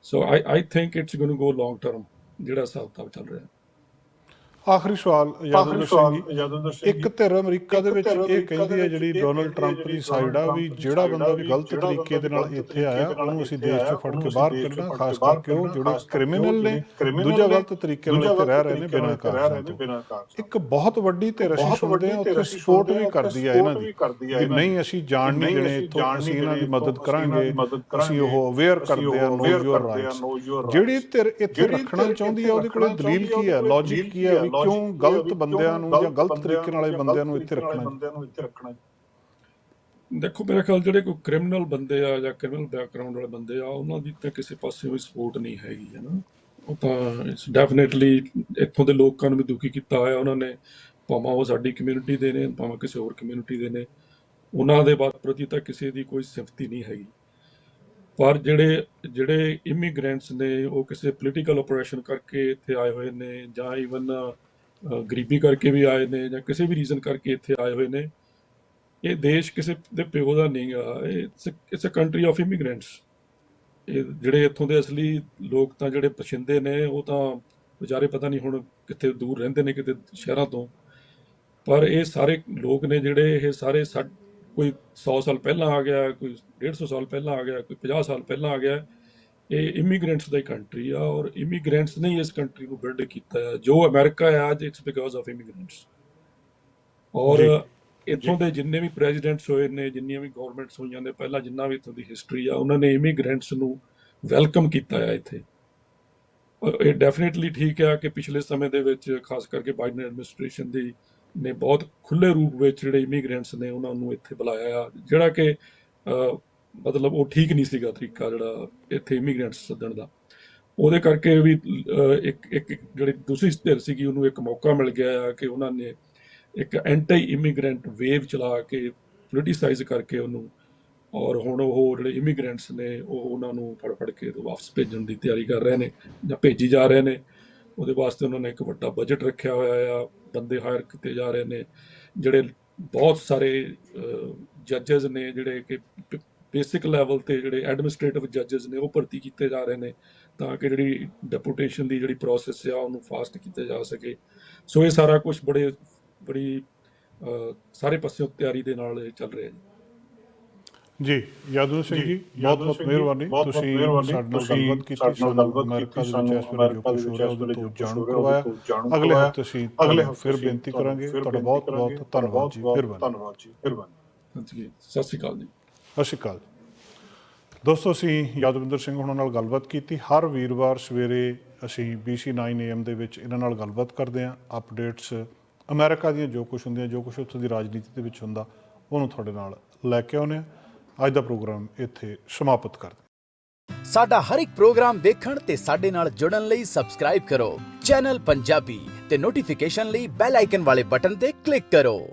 so I I think it's going to go long term ਜਿਹੜਾ ਹਿਸਾਬ ਕਿਤਾਬ ਚੱਲ ਰਿਹਾ। ਆਖਰੀ ਸਵਾਲ ਆਖਰੀ ਸਵਾਲ ਯਾਦਵਿੰਦਰ ਸਿੰਘ ਇੱਕ ਧਿਰ ਅਮਰੀਕਾ ਦੇ ਵਿੱਚ ਇਹ ਕਹਿੰਦੀ ਹੈ ਜਿਹੜੀ ਡੋਨਲਡ ਟਰੰਪ ਦੀ ਸਾਈਡ ਆ ਵੀ ਜਿਹੜਾ ਬੰਦਾ ਵੀ ਗਲਤ ਤਰੀਕੇ ਦੇ ਨਾਲ ਇੱਥੇ ਆਇਆ ਉਹਨੂੰ ਅਸੀਂ ਦੇਸ਼ ਚੋਂ ਫੜ ਕੇ ਬਾਹਰ ਕੱਢਣਾ ਖਾਸ ਕਰਕੇ ਉਹ ਜਿਹੜੇ ਕ੍ਰਿਮੀਨਲ ਨੇ ਦੂਜਾ ਗਲਤ ਤਰੀਕੇ ਨਾਲ ਇੱਥੇ ਰਹਿ ਰਹੇ ਨੇ ਬਿਨਾਂ ਇੱਥੇ ਰਹਿ ਰਹੇ ਕਾਗਜ਼ਾਂ ਨੇ ਤੋਂ। ਬਿਨਾਂ ਕਾਗਜ਼ਾਂ ਇੱਕ ਬਹੁਤ ਵੱਡੀ ਧਿਰ ਅਸੀਂ ਸੁਣਦੇ ਹਾਂ ਉੱਥੇ ਸਪੋਰਟ ਵੀ ਕਰਦੀ ਆ ਇਹਨਾਂ ਦੀ ਕਿ ਨਹੀਂ। ਅਸੀਂ ਜਾਣ ਨਹੀਂ ਦੇਣੇ ਇੱਥੋਂ ਅਸੀਂ ਇਹਨਾਂ ਦੀ ਮਦਦ ਕਰਾਂਗੇ ਅਸੀਂ ਉਹ ਅਵੇਅਰ ਕਰਦੇ ਆ ਨੋ ਯੂਅਰ ਰਾਈਟਸ ਜਿਹੜੀ। ਧਿਰ ਇੱਥੇ ਰੱਖਣਾ ਚਾਹੁੰਦੀ ਆ ਉਹਦੇ ਕੋਲ ਦਲੀਲ ਕੀ ਆ, ਹੈ ਲੌਜੀਕ ਕੀ ਹੈ ਕਿਉਂ ਗਲਤ ਬੰਦਿਆਂ ਨੂੰ ਜਾਂ ਗਲਤ ਤਰੀਕੇ ਨਾਲ ਇਹ ਬੰਦਿਆਂ ਨੂੰ ਇੱਥੇ ਰੱਖਣਾ ਬੰਦਿਆਂ ਨੂੰ ਇੱਥੇ ਰੱਖਣਾ ਦੇਖੋ ਮੇਰੇ ਖਿਆਲ ਜਿਹੜੇ ਕੋਈ ਕ੍ਰਿਮੀਨਲ ਬੰਦੇ ਆ ਜਾਂ ਕ੍ਰਿਮੀਨਲ ਬੈਕਗ੍ਰਾਉਂਡ ਵਾਲੇ ਬੰਦੇ ਆ ਉਹਨਾਂ ਦੀ ਤਾਂ ਕਿਸੇ ਪਾਸੇ ਵੀ ਸਪੋਰਟ ਨਹੀਂ ਹੈਗੀ ਹੈ ਨਾ। ਉਹ ਤਾਂ ਇਟਸ ਡੈਫੀਨਿਟਲੀ ਇੱਥੋਂ ਦੇ ਲੋਕਾਂ ਨੂੰ ਵੀ ਦੁਖੀ ਕੀਤਾ ਹੋਇਆ ਉਹਨਾਂ ਨੇ ਭਾਵੇਂ ਉਹ ਸਾਡੀ ਕਮਿਊਨਿਟੀ ਦੇ ਨੇ ਭਾਵੇਂ ਕਿਸੇ ਹੋਰ ਕਮਿਊਨਿਟੀ ਦੇ ਨੇ। ਉਹਨਾਂ ਦੇ ਬਾਤ ਪ੍ਰਤੀ ਤਾਂ ਕਿਸੇ ਦੀ ਕੋਈ ਸਿੰਪਥੀ ਨਹੀਂ ਹੈਗੀ। ਪਰ ਜਿਹੜੇ ਜਿਹੜੇ ਇਮੀਗ੍ਰੈਂਟਸ ਨੇ ਉਹ ਕਿਸੇ ਪੋਲੀਟੀਕਲ ਆਪਰੇਸ਼ਨ ਕਰਕੇ ਇੱਥੇ ਆਏ ਹੋਏ ਨੇ ਜਾਂ ਇਵਨ ਗਰੀਬੀ ਕਰਕੇ ਵੀ ਆਏ ਨੇ ਜਾਂ ਕਿਸੇ ਵੀ ਰੀਜ਼ਨ ਕਰਕੇ ਇੱਥੇ ਆਏ ਹੋਏ ਨੇ, ਇਹ ਦੇਸ਼ ਕਿਸੇ ਦੇ ਪਿਓ ਦਾ ਨਹੀਂ ਗਾ it's a country of immigrants ਇਹ ਜਿਹੜੇ ਇੱਥੋਂ ਦੇ ਅਸਲੀ ਲੋਕ ਤਾਂ ਜਿਹੜੇ ਪਛਿੰਦੇ ਨੇ, ਉਹ ਤਾਂ ਵਿਚਾਰੇ ਪਤਾ ਨਹੀਂ ਹੁਣ ਕਿੱਥੇ ਦੂਰ ਰਹਿੰਦੇ ਨੇ, ਕਿਤੇ ਸ਼ਹਿਰਾਂ ਤੋਂ। ਪਰ ਇਹ ਸਾਰੇ ਲੋਕ ਨੇ ਜਿਹੜੇ, ਇਹ ਸਾਰੇ ਸਾ- ਕੋਈ 100 ਸਾਲ ਪਹਿਲਾਂ ਆ ਗਿਆ, ਕੋਈ 150 ਸਾਲ ਪਹਿਲਾਂ ਆ ਗਿਆ, ਕੋਈ 50 ਸਾਲ ਪਹਿਲਾਂ ਆ ਗਿਆ। ਇਹ ਇਮੀਗ੍ਰੈਂਟਸ ਦਾ ਹੀ ਕੰਟਰੀ ਆ ਔਰ ਇਮੀਗ੍ਰੈਂਟਸ ਨੇ ਇਸ ਕੰਟਰੀ ਨੂੰ ਬਿਲਡ ਕੀਤਾ ਹੈ। ਜੋ ਅਮਰੀਕਾ ਹੈ ਅੱਜ ਇਟਸ ਬਿਕਾਜ਼ ਆਫ ਇਮੀਗ੍ਰੈਂਟਸ ਔਰ ਇੱਥੋਂ ਦੇ ਜਿੰਨੇ ਵੀ ਪ੍ਰੈਜ਼ੀਡੈਂਟਸ ਹੋਏ ਨੇ ਜਿੰਨੀਆਂ ਵੀ ਗਵਰਨਮੈਂਟਸ ਹੋਈਆਂ ਨੇ ਪਹਿਲਾਂ ਜਿੰਨਾ ਵੀ ਇੱਥੋਂ ਦੀ ਹਿਸਟਰੀ ਆ ਉਹਨਾਂ ਨੇ ਇਮੀਗ੍ਰੈਂਟਸ ਨੂੰ ਵੈਲਕਮ ਕੀਤਾ ਹੈ ਇੱਥੇ। ਔਰ ਇਹ ਡੈਫੀਨਿਟਲੀ ਠੀਕ ਹੈ ਕਿ ਪਿਛਲੇ ਸਮੇਂ ਦੇ ਵਿੱਚ ਖਾਸ ਕਰਕੇ ਬਾਈਡਨ ਐਡਮਿਨਿਸਟ੍ਰੇਸ਼ਨ ਦੀ ਨੇ ਬਹੁਤ ਖੁੱਲੇ ਰੂਪ ਵਿੱਚ ਜਿਹੜੇ ਇਮੀਗ੍ਰੈਂਟਸ ਨੇ ਉਹਨਾਂ ਨੂੰ ਇੱਥੇ ਬੁਲਾਇਆ ਆ। ਜਿਹੜਾ ਕਿ ਮਤਲਬ ਉਹ ਠੀਕ ਨਹੀਂ ਸੀਗਾ ਤਰੀਕਾ ਜਿਹੜਾ ਇੱਥੇ ਇਮੀਗ੍ਰੈਂਟਸ ਸੱਦਣ ਦਾ। ਉਹਦੇ ਕਰਕੇ ਵੀ ਇੱਕ ਇੱਕ ਇੱਕ ਜਿਹੜੀ ਦੂਸਰੀ ਧਿਰ ਸੀਗੀ, ਉਹਨੂੰ ਇੱਕ ਮੌਕਾ ਮਿਲ ਗਿਆ ਆ ਕਿ ਉਹਨਾਂ ਨੇ ਇੱਕ ਐਂਟੀ ਇਮੀਗ੍ਰੈਂਟ ਵੇਵ ਚਲਾ ਕੇ ਪੋਲਿਟਿਸਾਈਜ਼ ਕਰਕੇ ਉਹਨੂੰ ਔਰ ਹੁਣ ਉਹ ਜਿਹੜੇ ਇਮੀਗ੍ਰੈਂਟਸ ਨੇ, ਉਹ ਉਹਨਾਂ ਨੂੰ ਫੜ ਫੜ ਕੇ ਵਾਪਸ ਭੇਜਣ ਦੀ ਤਿਆਰੀ ਕਰ ਰਹੇ ਨੇ ਜਾਂ ਭੇਜੀ ਜਾ ਰਹੇ ਨੇ। ਉਹਦੇ ਵਾਸਤੇ ਉਹਨਾਂ ਨੇ ਇੱਕ ਵੱਡਾ ਬਜਟ ਰੱਖਿਆ ਹੋਇਆ ਆ, ਬੰਦੇ ਹਾਇਰ ਕੀਤੇ ਜਾ ਰਹੇ ਨੇ। ਜਿਹੜੇ ਬਹੁਤ ਸਾਰੇ ਜੱਜਸ ਨੇ ਜਿਹੜੇ ਕਿ ਬੇਸਿਕ ਲੈਵਲ ਤੇ ਜਿਹੜੇ ਐਡਮਿਨਿਸਟ੍ਰੇਟਿਵ ਜੱਜਸ ਨੇ ਉਹ ਭਰਤੀ ਕੀਤੇ ਜਾ ਰਹੇ ਨੇ ਤਾਂ ਕਿ ਜਿਹੜੀ ਡੈਪੂਟੇਸ਼ਨ ਦੀ ਜਿਹੜੀ ਪ੍ਰੋਸੈਸ ਆ ਉਹਨੂੰ ਫਾਸਟ ਕੀਤਾ ਜਾ ਸਕੇ। ਸੋ ਇਹ ਸਾਰਾ ਕੁਝ ਬੜੇ ਬੜੀ ਸਾਰੇ ਪਾਸਿਓਂ ਤਿਆਰੀ ਦੇ ਨਾਲ ਚੱਲ ਰਿਹਾ ਜੀ। ਜੀ ਯਾਦਵਿੰਦਰ ਸਿੰਘ ਜੀ ਬਹੁਤ ਬਹੁਤ ਮਿਹਰਬਾਨੀ। ਤੁਸੀਂ। ਸਾਡੇ ਨਾਲ ਗੱਲਬਾਤ ਕੀਤੀ ਸਾਡੇ ਨਾਲ ਸਾਨੂੰ ਗੱਲਬਾਤ ਅਮਰੀਕਾ ਕੀਤੀ, ਦੇ ਵਿੱਚ ਇਸ ਸਾਨੂੰ ਵੇਲੇ ਜੋ ਕੁਝ ਦੇ ਹੋ ਰਿਹਾ ਉਹਦੇ ਤੋਂ ਜਾਣੂ ਕਰਵਾਇਆ। ਅਗਲੇ। ਹਫ਼ਤੇ ਅਸੀਂ ਅਗਲੇ ਫਿਰ ਬੇਨਤੀ ਕਰਾਂਗੇ ਤੁਹਾਡਾ ਬਹੁਤ। ਬਹੁਤ ਧੰਨਵਾਦ ਜੀ ਮਿਹਰਬਾਨੀ ਧੰਨਵਾਦ ਜੀ ਮਿਹਰਬਾਨੀ। ਸਤਿ ਸ਼੍ਰੀ ਅਕਾਲ ਜੀ। ਸਤਿ ਸ਼੍ਰੀ ਅਕਾਲ। ਦੋਸਤੋ, ਅਸੀਂ ਯਾਦਵਿੰਦਰ ਸਿੰਘ ਹੁਣਾਂ ਨਾਲ ਗੱਲਬਾਤ ਕੀਤੀ। ਹਰ ਵੀਰਵਾਰ ਸਵੇਰੇ ਅਸੀਂ BC9 AM ਦੇ ਵਿੱਚ ਇਹਨਾਂ ਨਾਲ ਗੱਲਬਾਤ ਕਰਦੇ ਹਾਂ। ਅਪਡੇਟਸ ਅਮਰੀਕਾ ਦੀਆਂ ਜੋ ਕੁਝ ਹੁੰਦੀਆਂ, ਜੋ ਕੁਝ ਉੱਥੋਂ ਦੀ ਰਾਜਨੀਤੀ ਦੇ ਵਿੱਚ ਹੁੰਦਾ, ਉਹਨੂੰ ਤੁਹਾਡੇ ਨਾਲ ਲੈ ਕੇ ਆਉਂਦੇ ਹਾਂ। ਅੱਜ ਦਾ ਪ੍ਰੋਗਰਾਮ ਇੱਥੇ ਸਮਾਪਤ ਕਰਦੇ ਸਾਡਾ ਹਰ ਇੱਕ ਪ੍ਰੋਗਰਾਮ ਦੇਖਣ ਤੇ ਸਾਡੇ ਨਾਲ ਜੁੜਨ ਲਈ ਸਬਸਕ੍ਰਾਈਬ ਕਰੋ। ਚੈਨਲ ਪੰਜਾਬੀ ਤੇ ਨੋਟੀਫਿਕੇਸ਼ਨ ਲਈ ਬੈਲ ਆਈਕਨ ਵਾਲੇ ਬਟਨ ਤੇ ਕਲਿੱਕ ਕਰੋ।